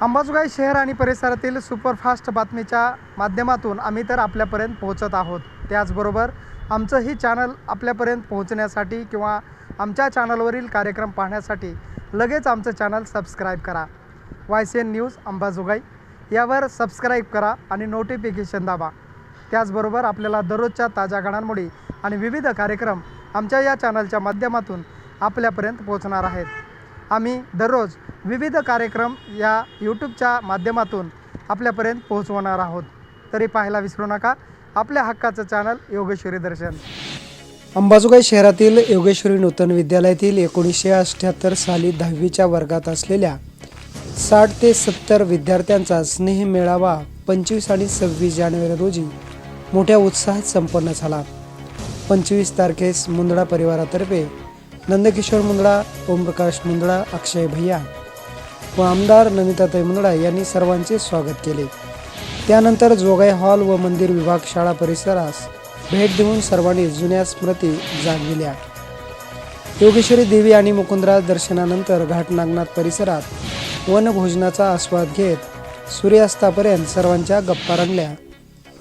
अंबाजोगाई शहर आणि परिसरातील सुपरफास्ट बातमीच्या माध्यमातून आम्ही तर आपल्यापर्यंत पोहोचत आहोत. त्याचबरोबर आमचंही चॅनल आपल्यापर्यंत पोहोचण्यासाठी किंवा आमच्या चॅनलवरील कार्यक्रम पाहण्यासाठी लगेच आमचं चॅनल सबस्क्राईब करा. Y C N news Ambajogai. यावर सबस्क्राईब करा आणि नोटिफिकेशन दाबा. त्याचबरोबर आपल्याला दररोजच्या ताज्या घडामोडी आणि विविध कार्यक्रम आमच्या या चॅनलच्या माध्यमातून आपल्यापर्यंत पोहोचणार आहेत. आम्ही दररोज विविध कार्यक्रम या यूट्यूबच्या माध्यमातून आपल्यापर्यंत पोहोचवणार आहोत. तरी पाहायला विसरू नका. आपल्या हक्काचं चॅनल योगेश्वरी दर्शन. अंबाजोगाई शहरातील योगेश्वरी नूतन विद्यालयातील एकोणीसशे अठ्ठ्याहत्तर साली दहावीच्या वर्गात असलेल्या साठ ते सत्तर विद्यार्थ्यांचा स्नेह मेळावा पंचवीस आणि सव्वीस जानेवारी रोजी मोठ्या उत्साहात संपन्न झाला. पंचवीस तारखेस मुंदडा परिवारातर्फे नंदकिशोर मुंदडा ओमप्रकाश मुंदडा अक्षय भैया व आमदार नमिताताई मुंदडा यांनी सर्वांचे स्वागत केले. त्यानंतर जोगाई हॉल व मंदिर विभाग शाळा परिसरास भेट देऊन सर्वांनी जुन्या स्मृती जागविल्या. योगेश्वरी देवी आणि मुकुंदराज दर्शनानंतर घाट नागनाथ परिसरात वनभोजनाचा आस्वाद घेत सूर्यास्तापर्यंत सर्वांच्या गप्पा रंगल्या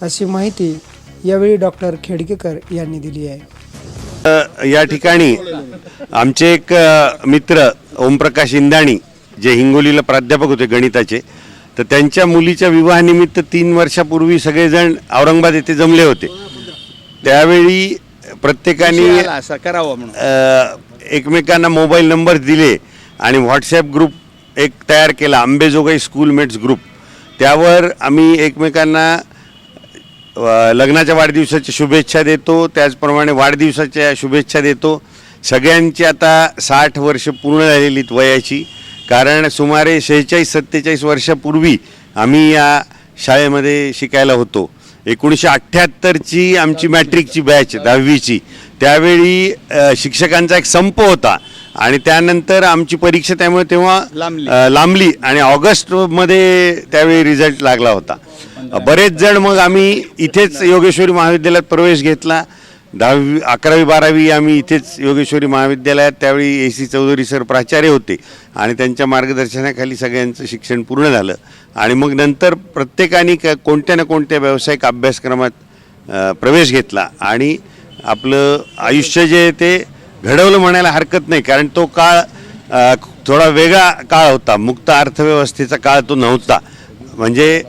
अशी माहिती यावेळी डॉक्टर खेडकेकर यांनी दिली आहे. या ठिकाणी आमचे एक मित्र ओमप्रकाश इंदाणी जे हिंगोलीला प्राध्यापक होते गणिताचे तर त्यांच्या मुलीच्या विवाहानिमित्त तीन वर्षापूर्वी सगळेजण औरंगाबाद येथे जमले होते. त्यावेळी प्रत्येकाने असा करावा म्हणून. एकमेकांना मोबाईल नंबर दिले आणि व्हॉट्सॲप ग्रुप एक तयार केला आंबेजोगाई स्कूलमेट्स ग्रुप. त्यावर आम्ही एकमेकांना लग्नाच्या वाढदिवसाच्या शुभेच्छा देतो. त्याचप्रमाणे वाढदिवसाच्या शुभेच्छा देतो. सगळ्यांची आता साठ वर्ष पूर्ण झालेली वयाची. कारण सुमारे शेहेचाळीस सत्तेचाळीस वर्षापूर्वी आम्ही या शाळेमध्ये शिकायला होतो. एकोणीसशे अठ्ठ्याहत्तरची आमची मॅट्रिकची बॅच दहावीची. त्यावेळी शिक्षकांचा एक संप होता आणि त्यानंतर आमची परीक्षा त्यामुळे तेव्हा लांबली. आणि ऑगस्टमध्ये त्यावेळी रिझल्ट लागला होता. बरेच जण मग आम्ही इथेच योगेश्वरी महाविद्यालयात प्रवेश घेतला. दहावी अकरावी बारावी आम्ही इथेच योगेश्वरी महाविद्यालयात त्यावेळी ए सी चौधरी सर प्राचार्य होते आणि त्यांच्या मार्गदर्शनाखाली सगळ्यांचं शिक्षण पूर्ण झालं. आणि मग नंतर प्रत्येकाने क कोणत्या ना कोणत्या व्यावसायिक अभ्यासक्रमात प्रवेश घेतला. आणि आपलं आयुष्य जे आहे ते घडवलं म्हणायला हरकत नाही कारण तो काळ थोडा वेगळा काळ होता. मुक्त अर्थव्यवस्थेचा काळ तो नव्हता. म्हणजे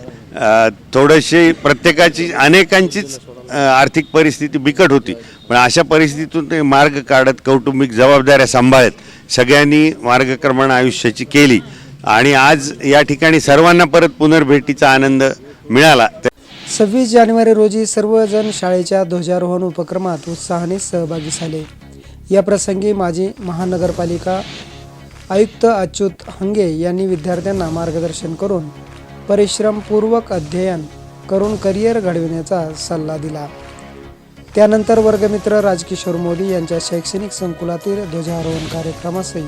थोडेसे प्रत्येकाची अनेकांचीच आर्थिक परिस्थिती बिकट होती. पण अशा परिस्थितीतून ते मार्ग काढत कौटुंबिक जबाबदाऱ्या सांभाळत सगळ्यांनी मार्गक्रमण आयुष्याची केली. आणि आज या ठिकाणी सर्वांना परत पुनर्भेटीचा आनंद मिळाला. सव्वीस जानेवारी रोजी सर्वजण शाळेच्या ध्वजारोहण उपक्रमात उत्साहाने सहभागी झाले. या प्रसंगी माजी महानगरपालिका आयुक्त अच्युत हंगे यांनी विद्यार्थ्यांना मार्गदर्शन करून परिश्रमपूर्वक अध्ययन करून करिअर घडविण्याचा सल्ला दिला. त्यानंतर वर्गमित्र राजकिशोर मोदी यांच्या शैक्षणिक संकुलातील ध्वजारोहण कार्यक्रमासही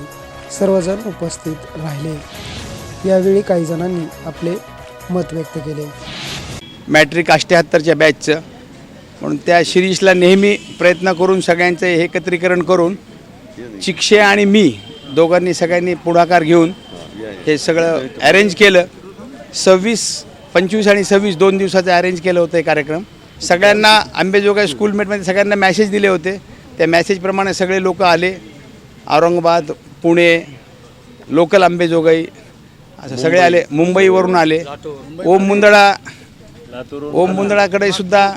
सर्वजण उपस्थित राहिले. यावेळी काही जणांनी आपले मत व्यक्त केले. मॅट्रिक अष्ट्याहत्तरच्या बॅचचं म्हणून त्या शिरीषला नेहमी प्रयत्न करून सगळ्यांचं एकत्रीकरण करून चिक्षे आणि मी दोघांनी सगळ्यांनी पुढाकार घेऊन हे सगळं अरेंज केलं. सव्वीस पंचवीस आणि सव्वीस दोन दिवसाचं अरेंज केलं होतं कार्यक्रम. सगळ्यांना आंबेजोगाई स्कूलमेटमध्ये सगळ्यांना मॅसेज दिले होते. त्या मॅसेजप्रमाणे सगळे लोक आले. औरंगाबाद पुणे लोकल आंबेजोगाई असं सगळे आले. मुंबईवरून आले. ओम मुंदडा ओम मुंदळाकडे सुद्धा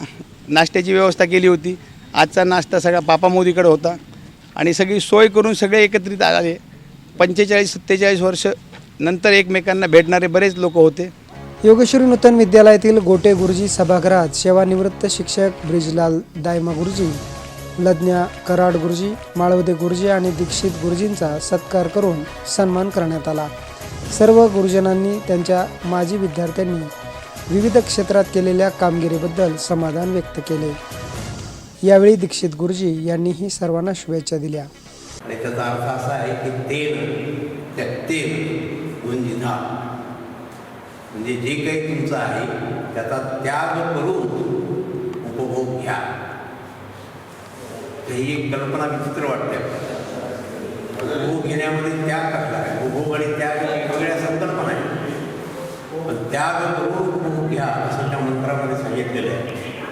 नाश्त्याची व्यवस्था केली होती. आजचा नाश्ता सगळा पापा मोदीकडे होता. आणि सगळी सोय करून सगळे एकत्रित आले. पंचेचाळीस सत्तेचाळीस वर्ष नंतर एकमेकांना भेटणारे बरेच लोक होते. योगेश्वरी नूतन विद्यालयातील गोटे गुरुजी सभागृहात सेवानिवृत्त शिक्षक ब्रिजलाल दायमा गुरुजी लज्ञा कराड गुरुजी माळवदे गुरुजी आणि दीक्षित गुरुजींचा सत्कार करून सन्मान करण्यात आला. सर्व गुरुजनांनी त्यांच्या माजी विद्यार्थ्यांनी विविध क्षेत्रात केलेल्या कामगिरीबद्दल समाधान व्यक्त केले. यावेळी दीक्षित गुरुजी यांनीही सर्वांना शुभेच्छा दिल्या. आणि त्याचा अर्थ असा आहे की तेल त्या तेल म्हणजे म्हणजे जे काही तुमचं आहे त्याचा त्याग करून उपभोग घ्या. ही एक कल्पना विचित्र वाटते. उपभोग घेण्यामध्ये त्याग कसला आहे. उपभोग आणि त्याग वेगवेगळ्या संकल्पना आहे. पण त्याग करून उपभोग घ्या असं त्या मंत्रामध्ये सांगितलेलं आहे.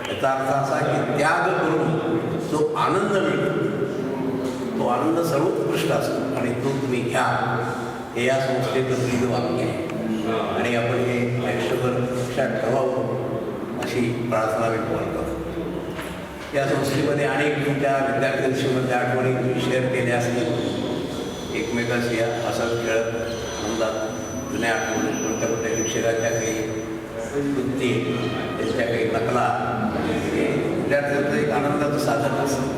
याचा अर्थ असा की त्याग करून जो आनंद मिळतो तो आनंद सर्वोत्कृष्ट असतो. आणि तो तुम्ही घ्या. हे या संस्थेचं वाक्य आहे. आणि आपण हे आयुष्यभर लक्षात ठेवावं अशी प्रार्थना व्यक्त करतो. या संस्थेमध्ये अनेक तुमच्या विद्यार्थ्यांशीमध्ये आठवणी तुम्ही शेअर केल्या असतील. एकमेकाशी या असा खेळत आनंदात जुन्या आठवणी कोणत्या कोणत्या शिक्षकाच्या काही वृत्ती त्यांच्या काही नकला हे विद्यार्थ्यांचं एक आनंदाचं साधन असतं.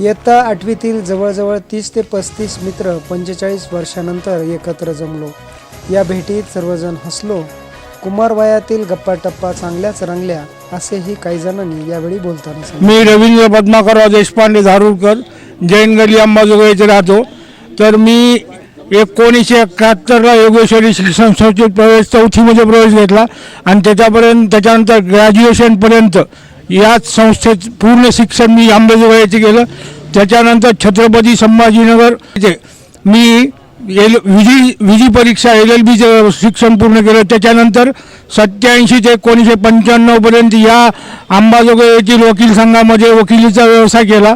इयत्ता आठवीतील जवळजवळ तीस ते पस्तीस मित्र पंचेचाळीस वर्षानंतर एकत्र जमलो. या भेटीत सर्वजण हसलो. कुमारवयातील गप्पा टप्पा चांगल्याच रंगल्या असेही काही जणांनी यावेळी बोलताना सांगितले. मी रवींद्र पद्माकरराव देशपांडे धारूरकर जैन गली अंबाजोगाई येथे राहतो. तर मी एकोणीसशे एकाहत्तरला योगेश्वरी शिक्षण संस्थेत प्रवेश चौथीमध्ये प्रवेश घेतला आणि त्याच्यापर्यंत त्याच्यानंतर ग्रॅज्युएशनपर्यंत याच संस्थेत पूर्ण शिक्षण मी अंबाजोगाईचे येथे केलं. त्याच्यानंतर छत्रपती संभाजीनगर इथे मी एल विजी विजी परीक्षा एल एल बीचं शिक्षण पूर्ण केलं. त्याच्यानंतर सत्याऐंशी ते एकोणीसशे पंच्याण्णवपर्यंत या अंबाजोगाई येथील वकील संघामध्ये वकिलीचा व्यवसाय केला.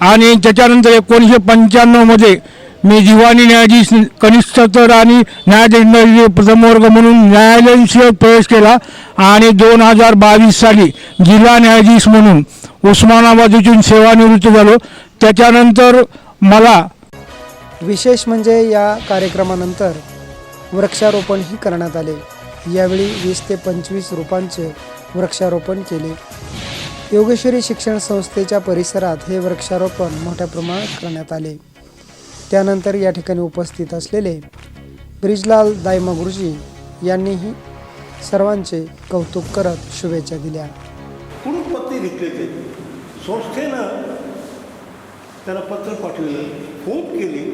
आणि त्याच्यानंतर एकोणीसशे पंच्याण्णवमध्ये मी दिवाणी न्यायाधीश कनिष्ठ तर आणि न्यायाधीश प्रथम वर्ग म्हणून न्यायालयीन सेवेत प्रवेश केला. आणि दोन हजार बावीस साली जिल्हा न्यायाधीश म्हणून उस्मानाबाद येथून सेवानिवृत्त झालो. त्याच्यानंतर मला विशेष म्हणजे या कार्यक्रमानंतर वृक्षारोपणही करण्यात आले. यावेळी वीस ते पंचवीस रोपांचे वृक्षारोपण केले. योगेश्वरी शिक्षण संस्थेच्या परिसरात हे वृक्षारोपण मोठ्या प्रमाणात करण्यात आले. त्यानंतर या ठिकाणी उपस्थित असलेले ब्रिजलाल दायमा गुरुजी यांनीही सर्वांचे कौतुक करत शुभेच्छा दिल्या. कुणी पत्ते घेतली ते संस्थेनं त्याला पत्र पाठवलं फोन केली.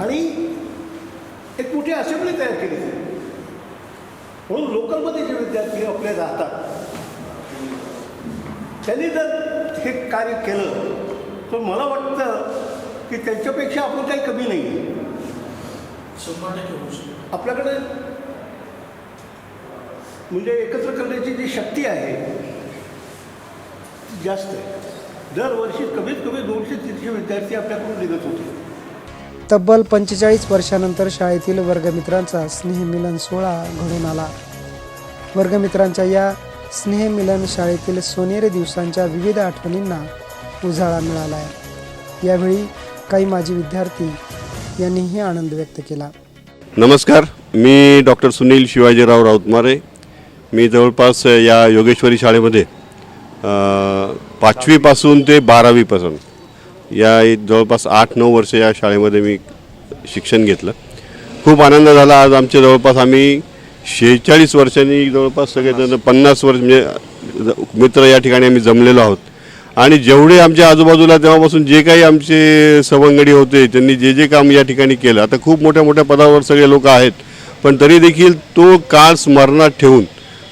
आणि एक मोठी असेंब्ली तयार केली. म्हणून लोकलमध्ये जे विद्यार्थी आपले राहतात त्यांनी जर हे कार्य केलं तर मला वाटतं की त्यांच्यापेक्षा आपण काही कमी नाही. आहे आपल्याकडे म्हणजे एकत्र करण्याची जी शक्ती आहे ती जास्त आहे. दरवर्षी कमीत कमी दोनशे तीनशे विद्यार्थी आपल्याकडून निघत होते. तब्बल पंचेचाळीस वर्षानंतर शाळेतील वर्गमित्रांचा स्नेहमिलन सोहळा घडून आला. वर्गमित्रांच्या या स्नेहमिलन शाळेतील सोनेरी दिवसांच्या विविध आठवणींना उजाळा मिळाला आहे यावेळी काही माजी विद्यार्थी यांनीही आनंद व्यक्त केला. नमस्कार मी डॉक्टर सुनील शिवाजीराव राऊतमारे. मी जवळपास या योगेश्वरी शाळेमध्ये पाचवीपासून ते बारावीपासून. या जवळपास आठ नऊ वर्ष या शाळेमध्ये मी शिक्षण घेतलं. खूप आनंद झाला. आज आमच्या जवळपास आम्ही शेहेचाळीस वर्षांनी जवळपास सगळेजण पन्नास वर्ष म्हणजे मित्र या ठिकाणी आम्ही जमलेलो आहोत. आणि जेवढे आमच्या आजूबाजूला तेव्हापासून जे काही आमचे सवंगडी होते त्यांनी जे जे काम या ठिकाणी केलं. आता खूप मोठ्या मोठ्या पदावर सगळे लोक आहेत. पण तरी देखील तो काळ स्मरणात ठेवून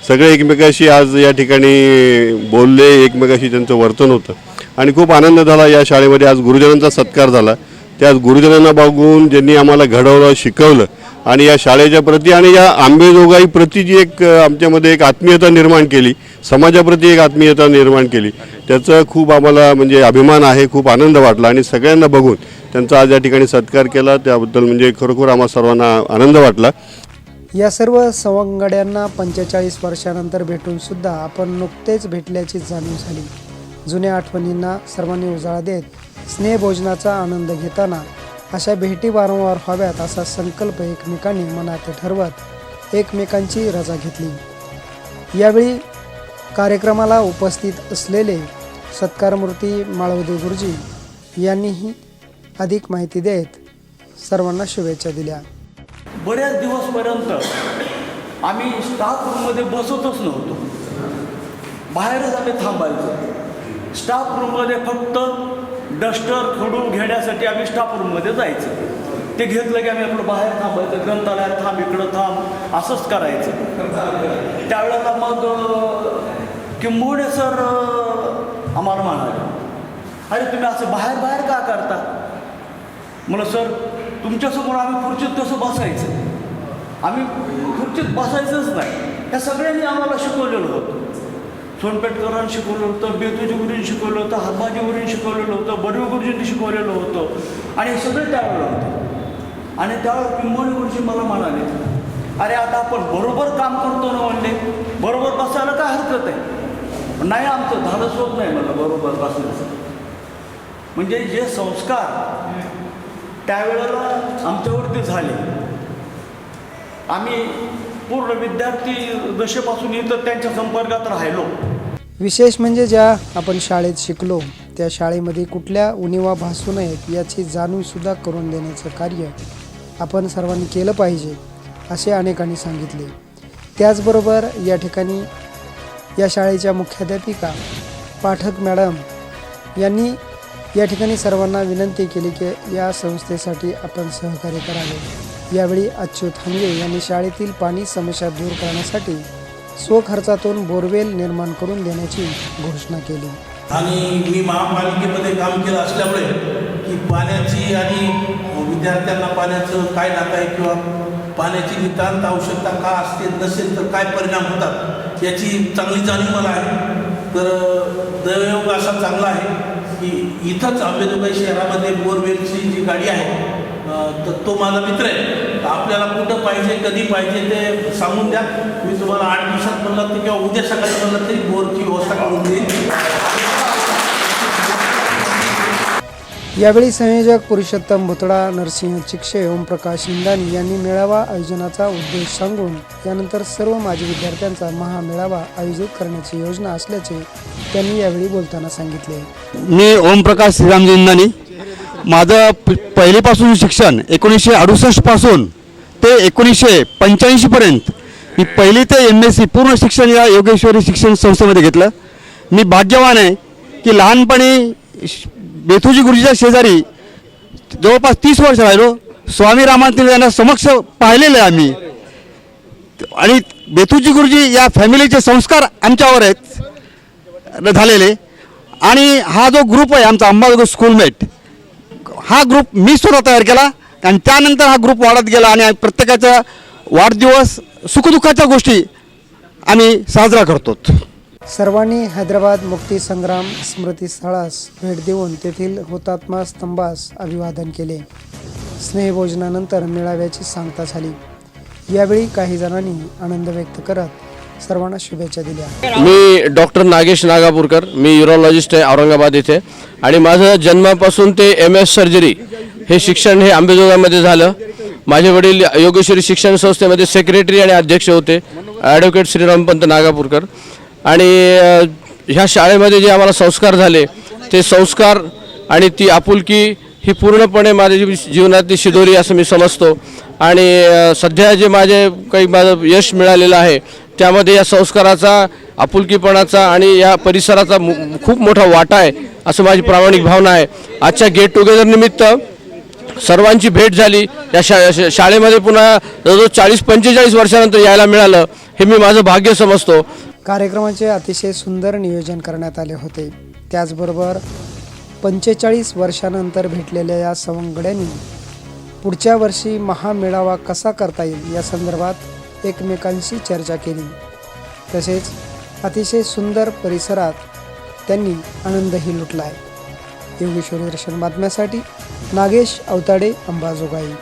सगळे एकमेकाशी आज या ठिकाणी बोलले एकमेकाशी त्यांचं वर्तन होतं. आणि खूप आनंद झाला या शाळेमध्ये. आज गुरुजनांचा सत्कार झाला. त्या गुरुजनांना बघून ज्यांनी आम्हाला घडवलं शिकवलं आणि या शाळेच्या प्रती आणि या आंबेजोगाई प्रती जी एक आमच्यामध्ये एक आत्मीयता निर्माण केली समाजाप्रती एक आत्मीयता निर्माण केली त्याचं खूप आम्हाला म्हणजे अभिमान आहे खूप आनंद वाटला आणि सगळ्यांना बघून त्यांचा आज या ठिकाणी सत्कार केला. त्याबद्दल म्हणजे खरोखर आम्हा सर्वांना आनंद वाटला. या सर्व सवंगड्यांना पंचेचाळीस वर्षानंतर भेटून सुद्धा आपण नुकतेच भेटल्याची जाणीव झाली. जुन्या आठवणींना सर्वांनी उजाळा देत स्नेहभोजनाचा आनंद घेताना अशा भेटी वारंवार व्हाव्यात असा संकल्प एकमेकांनी मनात ठरवत एकमेकांची रजा घेतली. यावेळी कार्यक्रमाला उपस्थित असलेले सत्कारमूर्ती माळवदे गुरुजी यांनीही अधिक माहिती देत सर्वांना शुभेच्छा दिल्या. बऱ्याच दिवसपर्यंत आम्ही स्टाफ रूममध्ये बसतच नव्हतो. बाहेरच आम्ही थांबायचो. स्टाफ रूममध्ये फक्त डस्टर खडू घेण्यासाठी आम्ही स्टाफ रूममध्ये जायचं. ते घेतलं की आम्ही आपलं बाहेर थांबायचं ग्रंथालयात थांब इकडं थांब असंच करायचं. त्यावेळेला मग किंबोडे सर आम्हाला म्हणाले अरे तुम्ही असं बाहेर बाहेर का करता? मला सर तुमच्यासमोर आम्ही खुर्चीत कसं बसायचं? आम्ही खुर्चीत बसायचंच नाही. या सगळ्यांनी आम्हाला शिकवलेलं होतं. सोनपेटकरांनी शिकवलं होतं बेतूजी गुरुंनी शिकवलं होतं हब्बाजी गुरुंनी शिकवलेलं होतं बडवे गुरुजींनी शिकवलेलं होतं. आणि हे सगळे त्यावेळेला होतं. आणि त्यावेळेला पिंबोळी गुरुजी मला म्हणाले अरे आता आपण बरोबर काम करतो ना म्हणले. बरोबर बसायला काय हरकत आहे? नाही आमचं धाडस होत नाही मला बरोबर बसण्याचं म्हणजे जे संस्कार त्यावेळेला आमच्यावरती झाले. आम्ही पूर्ण विद्यार्थी दशेपासून इथं त्यांच्या संपर्कात राहिलो. विशेष म्हणजे ज्या आपण शाळेत शिकलो त्या शाळेमध्ये कुठल्या उणिवा भासू नयेत याची जाणीवसुद्धा करून देण्याचं कार्य आपण सर्वांनी केलं पाहिजे असे अनेकांनी सांगितले. त्याचबरोबर या ठिकाणी या शाळेच्या मुख्याध्यापिका पाठक मॅडम यांनी या ठिकाणी सर्वांना विनंती केली की या संस्थेसाठी आपण सहकार्य करावे. यावेळी अच्युत हंगे यांनी शाळेतील पाणी समस्या दूर करण्यासाठी स्वखर्चातून बोरवेल निर्माण करून देण्याची घोषणा केली. आणि मी महापालिकेमध्ये काम केलं असल्यामुळे की पाण्याची आणि विद्यार्थ्यांना पाण्याचं काय नाता आहे किंवा पाण्याची नितांत आवश्यकता का असते नसेल तर काय परिणाम होतात याची चांगली जाणीव मला आहे. तर दैवयोग असा चांगला आहे. की इथंच अंबेजोगाई शहरामध्ये बोरवेलची जी गाडी आहे तर तो माझा मित्र आहे. तर आपल्याला कुठं पाहिजे कधी पाहिजे ते सांगून द्या. मी तुम्हाला आठ दिवसात म्हणलं तर किंवा उद्या सकाळी म्हणलं तरी बोरची व्यवस्था करून देईल यावेळी संयोजक पुरुषोत्तम भुतडा नरसिंह चिक्षे ओमप्रकाश इंदानी यांनी मेळावा आयोजनाचा उद्देश सांगून यानंतर सर्व माजी विद्यार्थ्यांचा महामेळावा आयोजित करण्याची योजना असल्याचे त्यांनी यावेळी बोलताना सांगितले. मी ओमप्रकाश श्रीराम जिंदानी माझं प पहिलीपासून शिक्षण एकोणीसशे अडुसष्टपासून ते एकोणीसशे पंच्याऐंशीपर्यंत मी पहिली ते एम एस सी पूर्ण शिक्षण या योगेश्वरी शिक्षण संस्थेमध्ये घेतलं. मी भाग्यवान आहे की लहानपणी श- गुरुजीच्या शेजारी जवळपास तीस वर्ष राहिलो. स्वामी रामानंद यांना समक्ष पाहिलेलं आहे आम्ही. आणि बेथूजी गुरुजी या फॅमिलीचे संस्कार आमच्यावर आहेत. झालेले. आणि हा जो ग्रुप आहे आमचा अंबाजोगाई स्कूलमेट हा ग्रुप मी स्वतः तयार केला. आणि त्यानंतर हा ग्रुप वाढत गेला आणि प्रत्येकाचा वाढदिवस सुखदुःखाच्या गोष्टी आम्ही साजरा करतो. सर्वांनी हैदराबाद मुक्ती संग्राम भेट देऊन तेथील हुतात्मा स्तंभास अभिवादन केले. स्नेहभोजनानंतर मेळाव्याची सांगता झाली. यावेळी काही जणांनी आनंद व्यक्त करत सर्वांना शुभेच्छा दिल्या. मी डॉक्टर नागेश नागापूरकर मी युरोलॉजिस्ट आहे औरंगाबाद इथे. आणि माझं जन्मापासून ते एम एस सर्जरी हे शिक्षण हे आंबेजोगाईमध्ये झालं. माझे वडील योगेश्वरी शिक्षण संस्थेमध्ये सेक्रेटरी आणि अध्यक्ष होते ॲडव्होकेट श्रीरामपंत नागापूरकर. आणि ह्या शाळेमध्ये जे आम्हाला संस्कार झाले ते संस्कार आणि ती आपुलकी ही पूर्णपणे माझ्या जीवनातली शिदोरी असं मी समजतो. आणि सध्या जे माझे काही माझं यश मिळालेलं आहे त्यामध्ये या संस्काराचा आपुलकीपणाचा आणि या परिसराचा मु- खूप मोठा वाटा आहे असं माझी प्रामाणिक भावना आहे. आजच्या गेट टुगेदर निमित्त सर्वांची भेट झाली. या शा शा- शाळेमध्ये पुन्हा जवळजवळ चाळीस पंचेचाळीस वर्षानंतर यायला मिळालं हे मी माझं भाग्य समजतो. कार्यक्रमाचे अतिशय सुंदर नियोजन करण्यात आले होते. त्याचबरोबर पंचेचाळीस वर्षानंतर भेटलेल्या या सवंगड्यांनी पुढच्या वर्षी महामेळावा कसा करता येईल या संदर्भात एकमेकांशी चर्चा केली. तसेच अतिशय सुंदर परिसरात त्यांनी आनंदही लुटला आहे. योगेश्वरी दर्शन बातम्यासाठी नागेश अवताडे अंबाजोगाई.